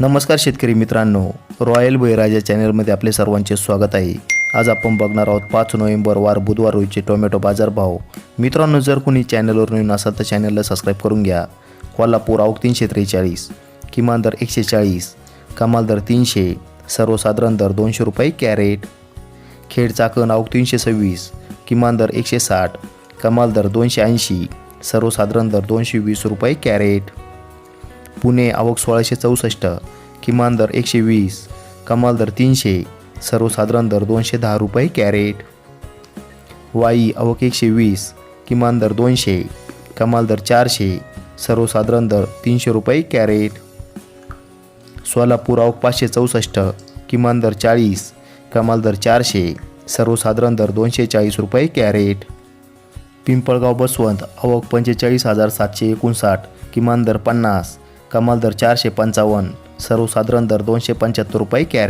नमस्कार शेतकरी मित्रांनो. रॉयल बळीराजा चॅनलमध्ये आपले सर्वांचे स्वागत आहे. आज आपण बघणार आहोत पाच नोव्हेंबर वार बुधवार रोजचे टोमॅटो बाजारभाव. मित्रांनो जर कोणी चॅनलवर नवीन असाल तर चॅनलला सबस्क्राईब करून घ्या. कोल्हापूर आवक तीनशे त्रेचाळीस किमान दर एकशे चाळीस कमाल दर तीनशे सर्वसाधारण दर दोनशे रुपये कॅरेट. खेड चाकण आवक तीनशे सव्वीस किमान दर एकशे साठ कमाल दर दोनशे ऐंशी सर्वसाधारण दर दोनशे वीस रुपये कॅरेट. पुणे आवक सोळाशे चौसष्ट किमान दर एकशे वीस कमाल दर तीनशे सर्वसाधारण दर दोनशे दहा रुपये कॅरेट. वाई आवक एकशे वीस किमान दर दोनशे कमाल दर चारशे सर्वसाधारण दर तीनशे रुपये कॅरेट. सोलापूर आवक पाचशे चौसष्ट किमान दर चाळीस कमाल दर चारशे सर्वसाधारण दर दोनशे चाळीस रुपये कॅरेट. पिंपळगाव बसवंत आवक पंचेचाळीस हजार सातशे एकोणसाठ किमान दर पन्नास कमाल दर चारशे पंचावन्न सर्वसाधारण दर दोनशे पंच्याहत्तर रुपये कॅरे